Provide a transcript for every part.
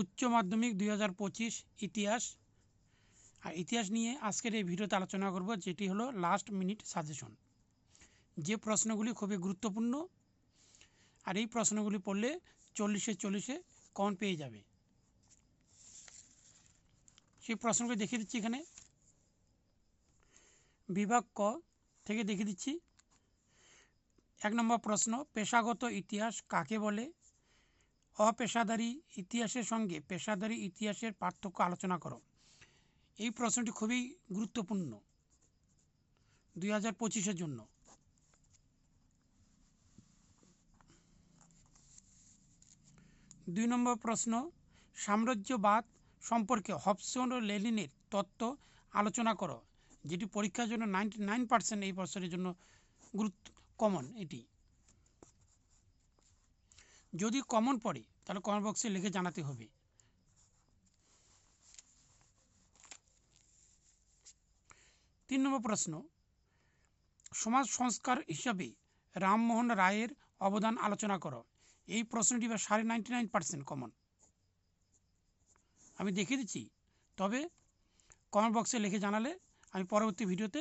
উচ্চ মাধ্যমিক দুই হাজার পঁচিশ ইতিহাস। আর ইতিহাস নিয়ে আজকের এই ভিডিওতে আলোচনা করব, যেটি হলো লাস্ট মিনিট সাজেশন যে প্রশ্নগুলি খুবই গুরুত্বপূর্ণ, আর এই প্রশ্নগুলি পড়লে চল্লিশে চল্লিশে কমন পেয়ে যাবে। সেই প্রশ্নগুলি দেখিয়ে দিচ্ছি এখানে। বিভাগ ক থেকে দেখিয়ে দিচ্ছি। এক নম্বর প্রশ্ন, পেশাগত ইতিহাস কাকে বলে? অপেশাদারি ইতিহাসের সঙ্গে পেশাদারি ইতিহাসের পার্থক্য আলোচনা করো। এই প্রশ্নটি খুবই গুরুত্বপূর্ণ দুই হাজার পঁচিশের জন্য। দুই নম্বর প্রশ্ন, সাম্রাজ্যবাদ সম্পর্কে হবসন ও লেলিনের তত্ত্ব আলোচনা করো, যেটি পরীক্ষার জন্য নাইনটি নাইন পার্সেন্ট এই বছরের জন্য গুরুত্ব কমন এটি। যদি কমন পড়ে, তাহলে কমেন্ট বক্সে লিখে জানাতে হবে। তিন নম্বর প্রশ্ন, সমাজ সংস্কার হিসাবে রামমোহন রায়ের অবদান আলোচনা করো। এই প্রশ্নটি বা সাড়ে নাইনটি নাইন পার্সেন্ট কমন আমি দেখিয়ে দিচ্ছি, তবে কমেন্ট বক্সে লিখে জানালে আমি পরবর্তী ভিডিওতে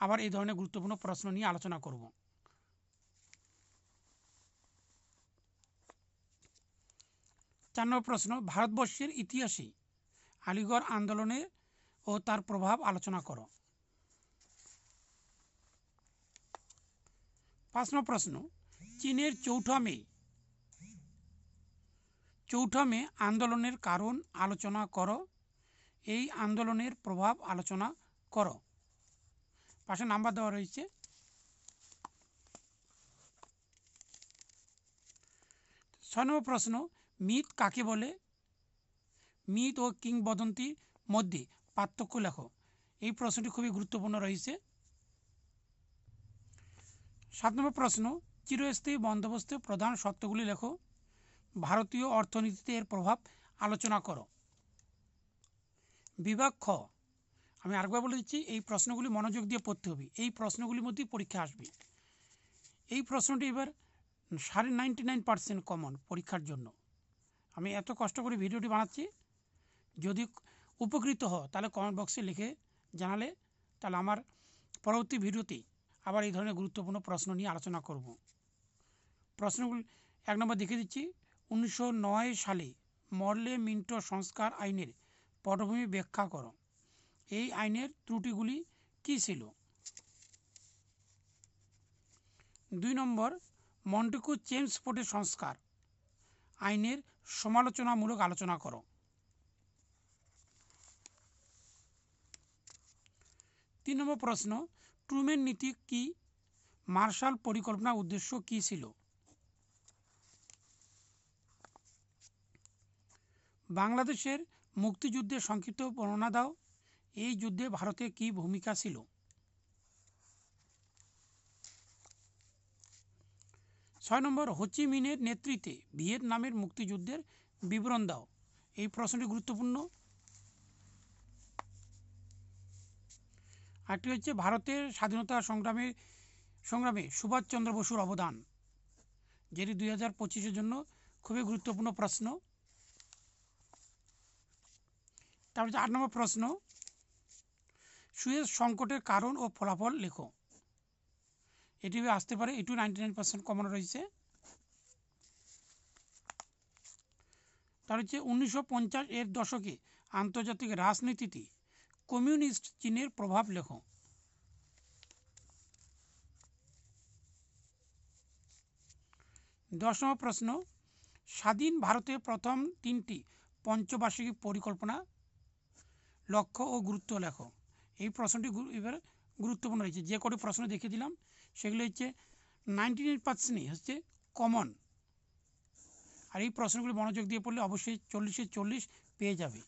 আবার এই ধরনের গুরুত্বপূর্ণ প্রশ্ন নিয়ে আলোচনা করব। চার নম্বর প্রশ্ন ভারতবর্ষের ইতিহাসে আলিগড় আন্দোলনে ও তার প্রভাব আলোচনা করো। পাঁচ নম্বর প্রশ্ন, চীনের চৌঠা মে চৌঠা মে আন্দোলনের কারণ আলোচনা করো, এই আন্দোলনের প্রভাব আলোচনা করো। পাশে নাম্বার দেওয়া রয়েছে ছয় নম্বর প্রশ্ন মিথ কাকে বলে? মিথ ও কিংবদন্তির মধ্যে পার্থক্য লেখো। এই প্রশ্নটি খুবই গুরুত্বপূর্ণ রয়েছে। সাত নম্বর প্রশ্ন, চিরস্থায়ী বন্দোবস্তের প্রধান সত্যগুলি লেখো। ভারতীয় অর্থনীতিতে এর প্রভাব আলোচনা করো। বিভাগ খ, আমি আরেকবার বলে দিচ্ছি, এই প্রশ্নগুলি মনোযোগ দিয়ে পড়তে হবে। এই প্রশ্নগুলির মধ্যেই পরীক্ষা আসবে। এই প্রশ্নটি এবার সাড়ে নাইনটি নাইন পার্সেন্ট কমন পরীক্ষার জন্য। আমি এত কষ্ট করে ভিডিওটি বানাচ্ছি, যদি উপকৃত হও, তাহলে কমেন্ট বক্সে লিখে জানালে, তাহলে আমার পরবর্তী ভিডিওতে আবার এই ধরনের গুরুত্বপূর্ণ প্রশ্ন নিয়ে আলোচনা করব। প্রশ্নগুলি এক নম্বর দেখে দিচ্ছি। উনিশশো নয় সালে মরলে মিন্টো সংস্কার আইনের পটভূমি ব্যাখ্যা করো। এই আইনের ত্রুটিগুলি কী ছিল? দুই নম্বর মন্টিকু চেমসফোর্ডের সংস্কার। আইনের সমালোচনামূলক আলোচনা করো। তিন নম্বর প্রশ্ন ট্রুমেন নীতি কি? মার্শাল পরিকল্পনা উদ্দেশ্য কি ছিল? বাংলাদেশের মুক্তিযুদ্ধের সংক্ষিপ্ত বর্ণনা দাও। এই যুদ্ধে ভারতের কী ভূমিকা ছিল? ছয় নম্বর হোচি মিনের নেতৃত্বে ভিয়েতনামের মুক্তিযুদ্ধের বিবরণ দাও। এই প্রশ্নটি গুরুত্বপূর্ণ। আরেকটি হচ্ছে, ভারতের স্বাধীনতা সংগ্রামে সংগ্রামে সুভাষচন্দ্র বসুর অবদান, যেটি দুই হাজার পঁচিশের জন্য খুবই গুরুত্বপূর্ণ প্রশ্ন। তারপর আট নম্বর প্রশ্ন, সুয়েজ সংকটের কারণ ও ফলাফল লেখো। এটি আসতে পারে এটু নাইনটি কমন রয়েছে। তার হচ্ছে উনিশশো এর দশকে আন্তর্জাতিক রাজনীতিতে কমিউনিস্ট চীনের প্রভাব লেখো। দশ নম্বর প্রশ্ন, স্বাধীন ভারতের প্রথম তিনটি পঞ্চবার্ষিক পরিকল্পনা লক্ষ্য ও গুরুত্ব লেখো। এই প্রশ্নটি এবার গুরুত্বপূর্ণ রয়েছে। যে কটি প্রশ্ন দেখে দিলাম সেগুলো হচ্ছে নাইনটি নাইন পার্সেন্টই হচ্ছে কমন আর এই প্রশ্নগুলি মনোযোগ দিয়ে পড়লে অবশ্যই চল্লিশে চল্লিশ পেয়ে যাবে।